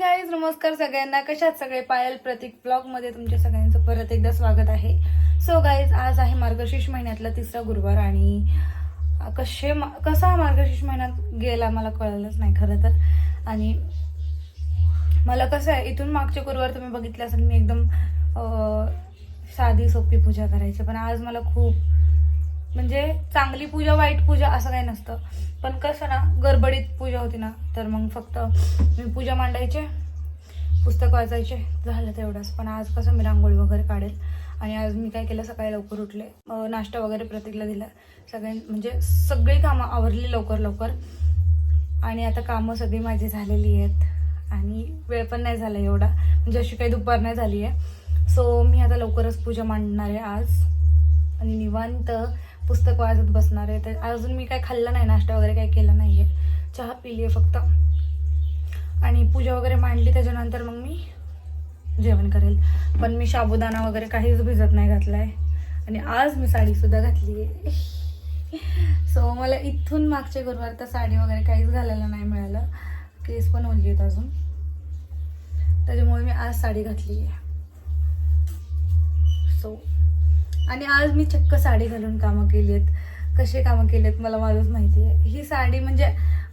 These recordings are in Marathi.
गाईज नमस्कार सगळ्यांना. कशात सगळे? पायल प्रतीक ब्लॉगमध्ये तुमच्या सगळ्यांचं परत एकदा स्वागत आहे. सो गाईज आज आहे मार्गशीर्ष महिन्यातला तिसरा गुरुवार आणि कसे मा- कसा मार्गशीर्ष महिन्यात गेला मला कळलंच नाही खरं तर. आणि मला कसं आहे इथून मागचे गुरुवार तुम्ही बघितलं असेल मी एकदम साधी सोपी पूजा करायची. पण आज मला खूप म्हणजे चांगली पूजा वाईट पूजा असं काही नसतं. पण कसं ना गडबडीत पूजा होती ना तर मग फक्त मी पूजा मांडायचे पुस्तक वाचायचे झालं तेवढंच. पण आज कसं मी रांगोळी वगैरे काढेल. आणि आज मी काय केलं सकाळी लवकर उठले. नाश्ता वगैरे प्रतीकला दिला. सगळ्यां म्हणजे सगळी कामं आवरली लवकर लवकर. आणि आता कामं सगळी माझी झालेली आहेत. आणि वेळ पण नाही झाला एवढा. म्हणजे अशी काही दुपार नाही झाली आहे. सो मी आता लवकरच पूजा मांडणार आहे आज. आणि निवांत पुस्तक वाचत बसणार आहे. तर अजून मी काय खाल्लं नाही नाश्ता वगैरे काही केला नाही आहे चहा पिली आहे फक्त. आणि पूजा वगैरे मांडली त्याच्यानंतर मग मी जेवण करेल. पण मी साबुदाणा वगैरे काहीच भिजत नाही घातला आहे आणि आज मी साडीसुद्धा घातली आहे सो मला इथून मागचे गुरुवार तर साडी वगैरे काहीच घालायला नाही मिळालं. केस पण ओली आहेत अजून. त्याच्यामुळे मी आज साडी घातली आहे सो आणि आज मी चक्क साडी घालून कामं केली आहेत कसे कामं केली आहेत मला माझंच माहिती आहे ही साडी म्हणजे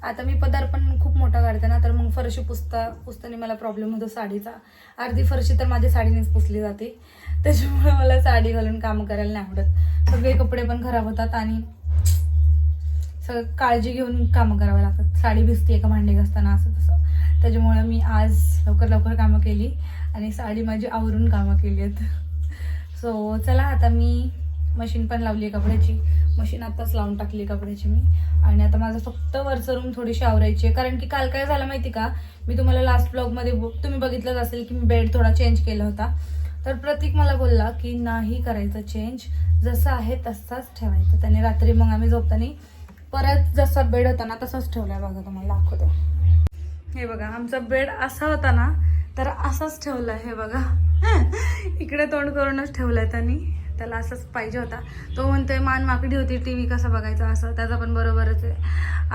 आता मी पदार्पण खूप मोठा काढते ना तर मग फरशी पुसता पुसताना मला प्रॉब्लेम होतो साडीचा. अर्धी फरशी तर माझ्या साडीनेच पुसली जाते. त्याच्यामुळे मला साडी घालून कामं करायला नाही आवडत. सगळे कपडे पण खराब होतात आणि सगळं काळजी घेऊन कामं करावं लागतात. साडी भिजते एका भांडे घासताना असं तसं. त्याच्यामुळे मी आज लवकर लवकर कामं केली आणि साडी माझी आवरून कामं केली आहेत सो चला आता मी मशीन पण लावली आहे कपड्याची. मशीन आत्ताच लावून टाकली आहे कपड्याची मी. आणि आता माझं फक्त वरचं रूम थोडीशी आवरायची आहे कारण की काल काय झालं माहिती का? मी तुम्हाला लास्ट ब्लॉगमध्ये तुम्ही बघितलंच असेल की मी बेड थोडा चेंज केला होता. तर प्रतीक मला बोलला की नाही करायचं चेंज जसं आहे तसाच ठेवायचं. त्याने रात्री मग आम्ही झोपताना परत जसा बेड होता ना तसाच ठेवला बघा तुम्हाला दाखवतो. हे बघा आमचा बेड असा होता ना तर असाच ठेवला हे बघा. इकडे तोंड करूनच ठेवलाय त्यांनी. त्याला असंच पाहिजे होता. तो म्हणतोय मान माकडी होती टी व्ही कसा बघायचा? असं. त्याचा पण बरोबरच आहे.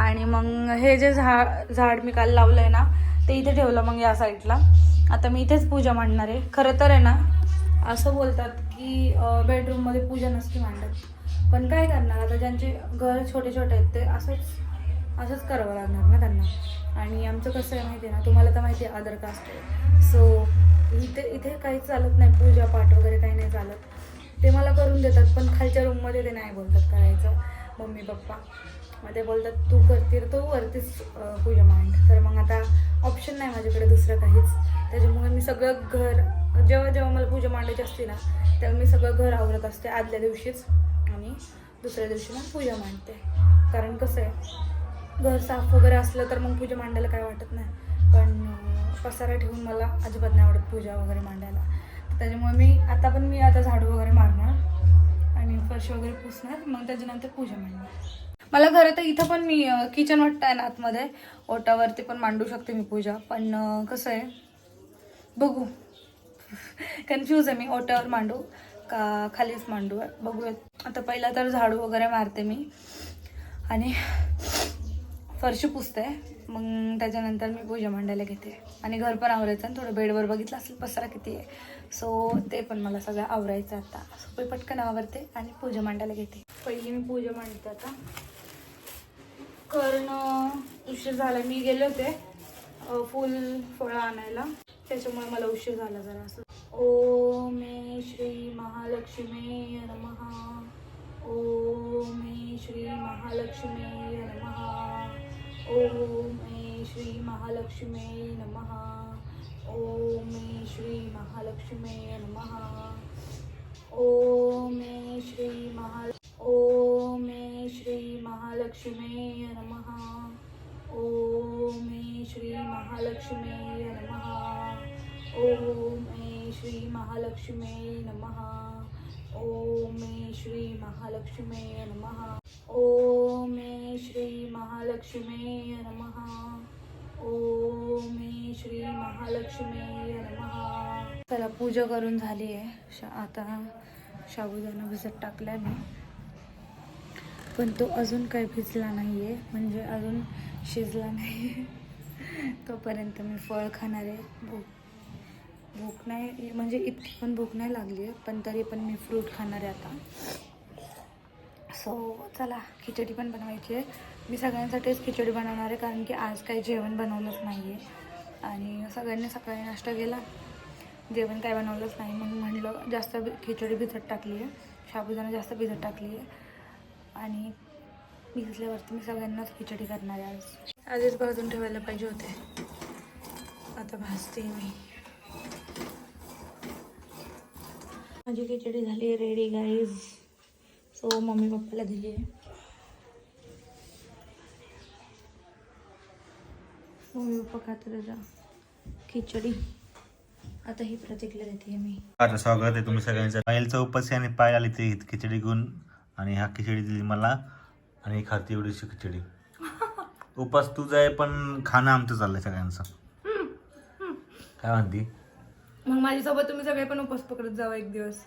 आणि मग हे जे झाड झाड मी काल लावलंय ना ते इथे ठेवलं मग या साईडला. आता मी इथेच पूजा मांडणार आहे. खरं तर आहे ना असं बोलतात की बेडरूममध्ये पूजा नसती मांडत. पण काय करणार? आता ज्यांचे घर छोटे छोटे आहेत ते असंच असंच करावं लागणार ना त्यांना. आणि आमचं कसं आहे माहिती आहे ना तुम्हाला तर माहिती आहे अदर कास्ट आहे. सो इथे इथे काहीच चालत नाही पूजा पाठ वगैरे काही नाही चालत. ते मला करून देतात पण खालच्या रूममध्ये ते नाही बोलतात करायचं. Mummy papa. मग ते बोलतात तू करते तू वरतीच पूजा मांड. तर मग आता ऑप्शन नाही माझ्याकडे दुसरं काहीच. त्याच्यामुळे मी सगळं घर जेव्हा जेव्हा मला पूजा मांडायची असते ना तेव्हा मी सगळं घर आवरत असते आदल्या दिवशीच. आणि दुसऱ्या दिवशी मग पूजा मांडते. कारण कसं आहे घर साफ वगैरे असलं तर मग पूजा मांडायला काय वाटत नाही. पण पसारा ठेवून मला अजिबात नाही आवडत पूजा वगैरे मांडायला. त्याच्यामुळे मी आता पण मी आता झाडू वगैरे मारणार आणि फरशी वगैरे पुसणार मग त्याच्यानंतर पूजा मांडणार. मला खरं तर इथं पण मी किचन वाटतं आहे ना आतमध्ये. ओटावरती पण मांडू शकते मी पूजा. पण कसं आहे बघू. कन्फ्यूज आहे मी ओट्यावर मांडू का खालीच मांडू बघूयात. आता पहिला तर झाडू वगैरे मारते मी. आणि फरशी पुसते. मग त्याच्यानंतर मी पूजा मांडायला घेते. आणि घर पण आवरायचं आणि थोडं बेडवर बघितलं असेल पसरा किती आहे. सो ते पण मला सगळं आवरायचं आता. सोपे पटकन आवरते आणि पूजा मांडायला घेते. पहिली मी पूजा मांडते आता. कारण उशीर झाला. मी गेले होते फुल फळं आणायला. त्याच्यामुळे मला उशीर झाला जरा असं. ओ मे श्री महालक्ष्मी नमः. ओम मे श्री महालक्ष्मी नमः. ओम मे श्री महालक्ष्मी नमः। ओम मे श्री महालक्ष्मी नमः। ओम मे श्री महा ओम मे श्री महालक्ष्मी नम। ओम मे श्री महालक्ष्मी नमः। ओम मे श्री महालक्ष्मी नमः। ओम मे श्री महालक्ष्मी नमः। ओम मे श्री महालक्ष्मी लक्ष्मी त्याला चला पूजा करून झाली आहे. शा आता शाबुदाना भिजत टाकला मी. पण तो अजून काही भिजला नाही आहे म्हणजे अजून शिजला नाही. तोपर्यंत मी फळ खाणार आहे. भूक भूक नाही म्हणजे इतकी पण भूक नाही लागली आहे पण तरी पण मी फ्रूट खाणार आहे आता. सो चला खिचडी पण बनवायची आहे. मी सगळ्यांसाठीच खिचडी बनवणार आहे कारण की आज काही जेवण बनवलंच नाही आहे आणि सगळ्यांनी सकाळी नाश्ता केला. जेवण काय बनवलंच नाही. म्हणून म्हणलं जास्त खिचडी भिजत टाकली आहे. शाबुदाना जास्त भिजत टाकली आहे. आणि भिजल्यावरती मी सगळ्यांनाच खिचडी करणार आहे आज. आधीच भाजून ठेवायला पाहिजे होते. आता भाजते मी. माझी खिचडी झाली रेडी गाईज सो मम्मी पप्पाला दिली आहे. मम्मी पप्पा खाते त्याचा खिचडी. आता ही प्रतिक्रिया देते मी. आता स्वागत आहे तुम्ही सगळ्यांचं. पायलचं उपास आणि पाय आली ते खिचडी घेऊन. आणि हा खिचडी दिली मला. आणि ही खाती एवढीशी खिचडी. उपास तुझा आहे पण खाणं आमचं चाललंय सगळ्यांचं. काय म्हणती? मग माझ्यासोबत तुम्ही सगळे पण उपवास पकडत जावा एक दिवस.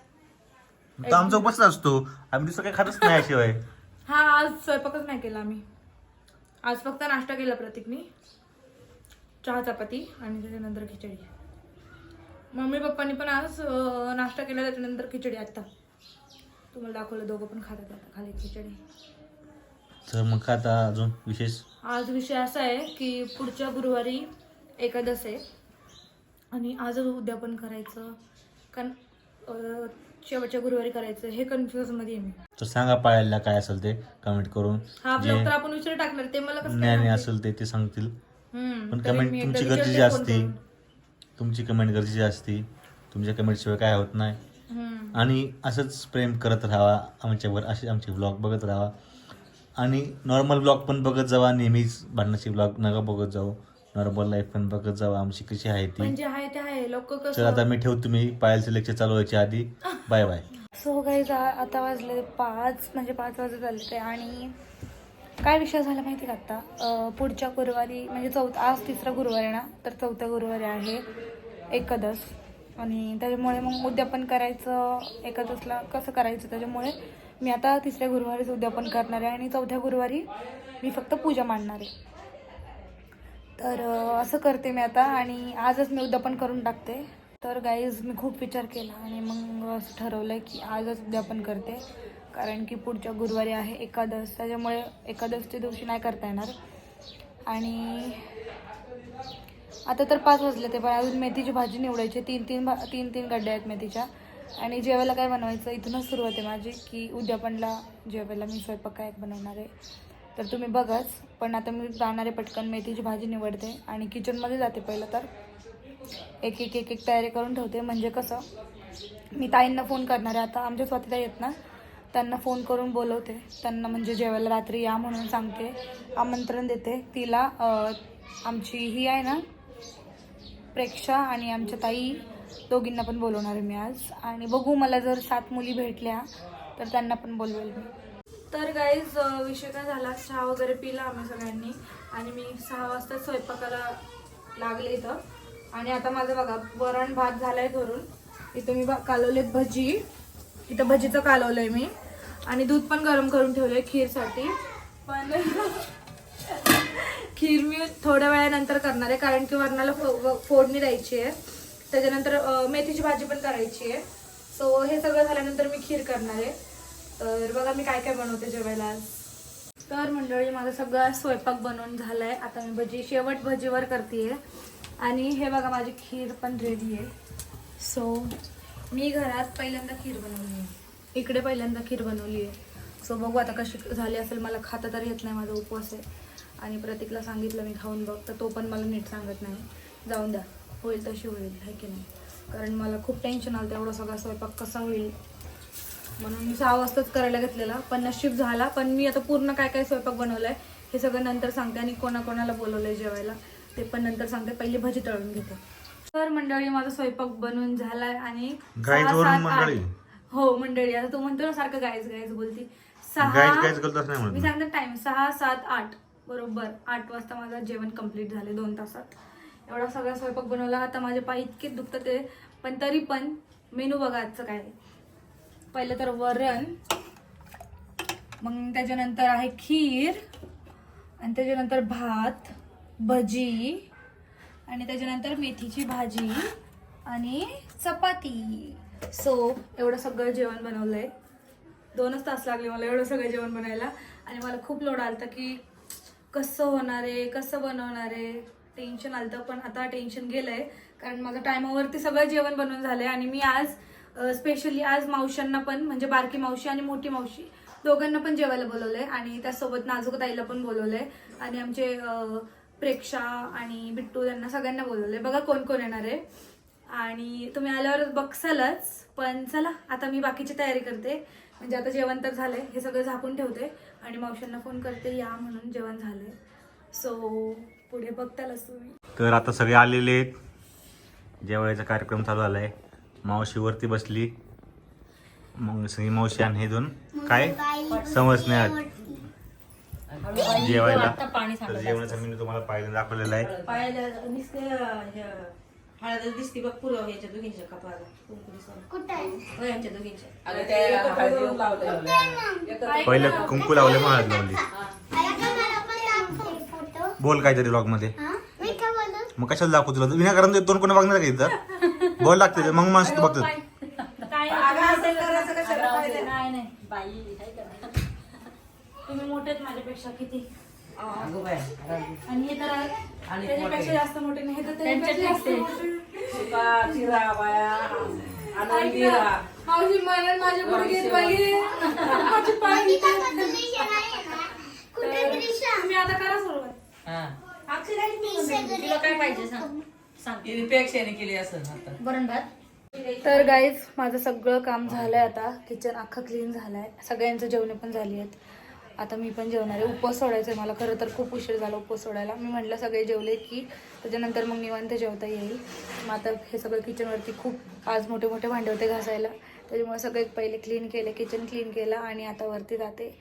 तो आमचा उपास असतो. आम्ही दुसरं काही खातच नाही शिवाय हा आज स्वयंपाकच नाही केला आम्ही. आज फक्त नाश्ता केला प्रतीकनी. चहा चपाती आणि त्याच्यानंतर खिचडी. मम्मी पप्पांनी पण आज नाश्ता केला त्याच्यानंतर खिचडी आता तुम्हाला दाखवलं दोघं पण खातात आता खाली खिचडी. तर मग काय आता अजून विशेष? आज विषय असा आहे की पुढच्या गुरुवारी एकादश आहे. आणि आजच उद्यापन करायचं. कारण अं, शेवटच्या गुरुवारी करायचं. हे कन्फ्युजमध्ये आहे मी. तर सांगा पायाला काय असेल ते कमेंट करून. हा जे ब्लॉग तर आपण विचार टाकणार ते मला कसं काय ज्ञानी माहिती? असेल ते ते सांगतील. पण कमेंट तुमची गरजेची असते. तुमची कमेंट गरजेची असते. तुमच्या कमेंटशिवाय काय होत नाही. हम्म. आणि असंच प्रेम करत राहावा आमच्यावर असे आमचे ब्लॉग बघत राहावा आणि नॉर्मल ब्लॉग पण बघत जावा. नेहमीच भांडणाचे ब्लॉग नका बघत जाऊ. नॉर्मल लाईफ पण बघत जावा. आमची कशी आहे ती. पण जे आहे ते आहे. लोक तर आता मी ठेवतो. तुम्ही पायलचं लेक्चर चालू व्हायच्या आधी. बाय बाय सो काही आता वाजले पाच म्हणजे पाच वाजत आले ते आणि काय विषय झाला माहिती का आता पुढच्या गुरुवारी म्हणजे चौथा आज तिसरा गुरुवार आहे ना तर चौथ्या गुरुवारी आहे एकदस आणि त्याच्यामुळे मग उद्यापन करायचं एकादसला कसं करायचं? त्याच्यामुळे मी आता तिसऱ्या गुरुवारीच उद्यापन करणार आहे आणि चौथ्या गुरुवारी मी फक्त पूजा मांडणार आहे. तर असं करते मी आता आणि आजच मी उद्यापन करून टाकते. तर गाईज मी खूप विचार केला आणि मग असं ठरवलं की आजच उद्यापन करते. कारण की पुढच्या गुरुवारी आहे एकादश त्याच्यामुळे एकादशच्या दिवशी नाही करता येणार. आणि आता तर पाच वाजले ते पण अजून मेथीची भाजी निवडायची तीन तीन भा तीन तीन गड्डे आहेत मेथीच्या. आणि जेवायला काय बनवायचं? इथूनच सुरुवात आहे माझी की उद्या पणला जेवायला मी स्वयंपाक काय बनवणार आहे? तर तुम्ही बघाच पण आता मी जाणारे पटकन मेथीची भाजी निवडते. आणि किचनमध्ये जाते पहिलं तर. एक एक एक एक तयारी करून ठेवते. म्हणजे कसं मी ताईंना फोन करणार आहे. आता आमच्या स्वतः येत ना त्यांना फोन करून बोलवते. त्यांना म्हणजे जेवायला रात्री या म्हणून सांगते. आमंत्रण देते. तिला आमची ही आहे ना प्रेक्षा आणि आमच्या ताई दोघींना पण बोलवणार आहे मी आज. आणि बघू मला जर सात मुली भेटल्या तर त्यांना पण बोलवेल मी. तर गाईज विषय काय झाला? चहा वगैरे पिला आम्ही सगळ्यांनी. आणि मी सहा वाजता स्वयंपाकाला लागले इथं. आणि आता माझं बघा वरण भात झाला आहे घरून. इथं मी कालवलेत भजी. इथं भजीचं कालवलं आहे मी. आणि दूध पण गरम करून ठेवलंय खीरसाठी. पण खीर मी थोड्या वेळानंतर करणार आहे कारण की वरणाला फो- फोडणी द्यायची आहे. त्याच्यानंतर मेथीची भाजी पण करायची आहे. सो हे सगळं झाल्यानंतर मी खीर करणार आहे. तर बघा मी काय काय बनवते जेवायला तर मंडळी माझा सगळा स्वयंपाक बनवून झालाय. आता मी भजी शेवट भजीवर करते आणि हे बघा माझी खीर पण रेडी आहे. सो मी घरात पहिल्यांदा खीर बनवली आहे इकडे पहिल्यांदा खीर बनवली आहे. सो बघू आता कशी झाली असेल. मला खाता तर येत नाही माझा उपवास आहे. आणि प्रतीकला सांगितलं मी खाऊन बघ तर तो पण मला नीट सांगत नाही. जाऊन द्या. होईल तशी होईल आहे की नाही? कारण मला खूप टेन्शन आलं एवढा सगळा स्वयंपाक कसा होईल? म्हणून मी सहा वाजताच करायला घेतलेला. पण नशीब झाला. पण मी आता पूर्ण काय काय स्वयंपाक बनवलाय हे सगळं नंतर सांगते आणि कोणाकोणाला बोलवलंय जेवायला. ते पण नंतर सांगते. पहिली भजी तळून घेते. तर मंडळी माझा स्वयंपाक बनवून झालाय आणि हो मंडळी आता तू म्हणतो ना सारखं गायज गायज बोलती. सहा नाही मी म्हणत सांगते टाइम सहा सात आठ. बरोबर. आठ वाजता माझं जेवण कंप्लीट झाले दोन तासात. एवढा सगळा स्वयंपाक बनवला. आता माझे पाय इतके दुखतात ते. पण तरी पण मेनू बघा आजचं काय आहे. पहिलं तर वरण. मग त्याच्यानंतर आहे खीर. आणि त्याच्यानंतर भात भजी. आणि त्याच्यानंतर मेथीची भाजी. आणि चपाती. सो एवढं सगळं जेवण बनवलं आहे दोनच तास लागले मला एवढं सगळं जेवण बनायला. आणि मला खूप लोड आलता की कसं होणार आहे कसं बनवणार आहे. टेन्शन आलतं पण आता टेन्शन गेलं आहे कारण माझं टायमावरती सगळं जेवण बनवून झालं आहे आणि मी आज स्पेशली आज मावशांना पण म्हणजे बारकी मावशी आणि मोठी मावशी दोघांना पण जेवायला बोलवलं आहे आणि त्यासोबत नाजूक ताईला पण आहे आणि आमचे प्रेक्षा आणि बिट्टू यांना सगळ्यांना बोलवलं आहे बघा कोण कोण येणार आहे. आणि तुम्ही आल्यावर बघसालच. पण चला आता मी बाकीची तयारी करते. म्हणजे आता जेवण तर झालंय हे सगळं झाकून ठेवते. आणि मावशांना फोन करते या म्हणून जेवण झालंय. सो पुढे बघतालच तुम्ही तर आता सगळे आलेले आहेत. जेवायचा कार्यक्रम चालू झालाय. मावशी वरती बसली. मग सगळी मावशी आणि हे दोन. काय? समजणे जेवायला. जेवणाचा मेनू तुम्हाला पाहिलं दाखवलेला आहे. पायाला नुसते हळद दिसते बघ पुरं ह्याच्या दोघींच्या कपाळाला कुंकू. हो, यांच्या दोघींच्या. पहिलं कुंकू लावले मग हळद लावली. बोल काहीतरी ब्लॉगमध्ये. मग कशाला दाखवू तुला? विनाकारण ते दोन कोणी बघणार का इथं? बोल लागते मग मस्त बघतात काय नाही नाही. तुम्ही मोठे माझ्यापेक्षा किती. आणि हे तर आणि त्याच्यापेक्षा जास्त मोठे नाही हे तर त्याच्यापेक्षा जास्त मोठे. मावशी मला माझी तुम्ही आता करा सुरुवात. हा. तुला काय पाहिजे सांग. हिने पेक्षाने केली असं आता. वरण भात तर गाईज माझं सगळं काम झालंय आता. किचन अख्खं क्लीन झालंय. सगळ्यांचं जेवणे पण झाली आहेत. आता मी पण जेवणार आहे. उपवास सोडायचा आहे मला. खरं तर खूप उशीर झाला उपवास सोडायला. मी म्हटलं सगळे जेवले की त्याच्यानंतर मग निवांत जेवता येईल. मग आता हे सगळं किचनवरती खूप आज मोठे मोठे भांडे होते घासायला. त्याच्यामुळे सगळे पहिले क्लीन केले किचन क्लीन केलं आणि आता वरती जाते.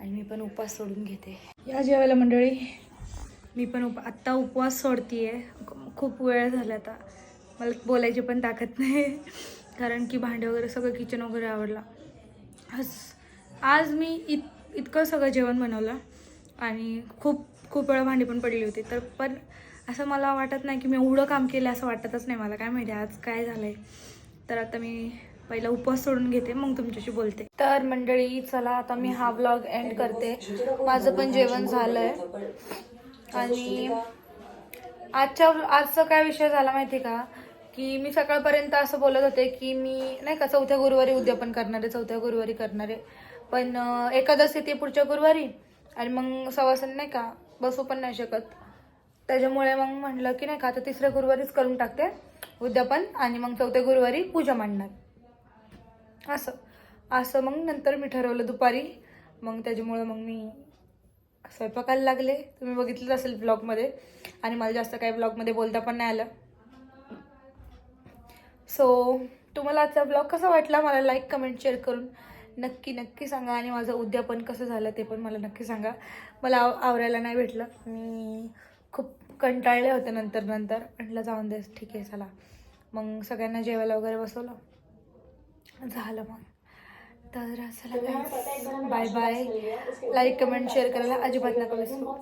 आणि मी पण उपवास सोडून घेते. या जेवायला मंडळी मी पण उप आत्ता उपवास सोडतीये. खूप वेळ झाला आता. मला बोलायची पण ताकद नाही. कारण की भांडे वगैरे सगळं किचन वगैरे आवडला आज आज मी इत इतकं सगळं जेवण बनवलं आणि खूप खूप वेळा भांडी पण पडली होती. तर पण असं मला वाटत नाही की मी एवढं काम केलं असं वाटतच नाही मला. काय माहिती आज काय झालं आहे तर आता मी पहिला उपवास सोडून घेते मग तुमच्याशी बोलते. तर मंडळी चला आता मी हा ब्लॉग एंड करते. माझं पण जेवण झालं आहे आणि आजच्या आजचा काय विषय झाला माहिती का? की मी सकाळपर्यंत असं बोलत होते की मी नाही का चौथ्या गुरुवारी उद्यापन करणार आहे चौथ्या गुरुवारी करणार. आहे पण एकादशी ती पुढच्या गुरुवारी आणि मग सवासन नाही का बसू पण नाही शकत. त्याच्यामुळे मग म्हटलं की नाही का आता तिसऱ्या गुरुवारीच करून टाकते उद्यापन आणि मग चौथ्या गुरुवारी पूजा मांडणार. असं असं मग नंतर मी ठरवलं दुपारी. मग त्याच्यामुळे मग मी स्वयंपाकाला लागले. तुम्ही बघितलंच असेल ब्लॉगमध्ये आणि मला जास्त काही ब्लॉगमध्ये बोलता पण नाही आलं. सो तुम्हाला आजचा ब्लॉग कसा वाटला? मला लाईक कमेंट शेअर करून. नक्की नक्की सांगा. आणि माझं उद्यापन कसं झालं ते पण मला नक्की सांगा. मला आव आवरायला नाही भेटलं. मी खूप कंटाळले होते नंतर नंतर. म्हटलं जाऊन दे ठीक आहे चला. मग सगळ्यांना जेवायला वगैरे बसवलं. झालं मग. तर चला bye bye like comment share करायला अजिबात नका विसरू.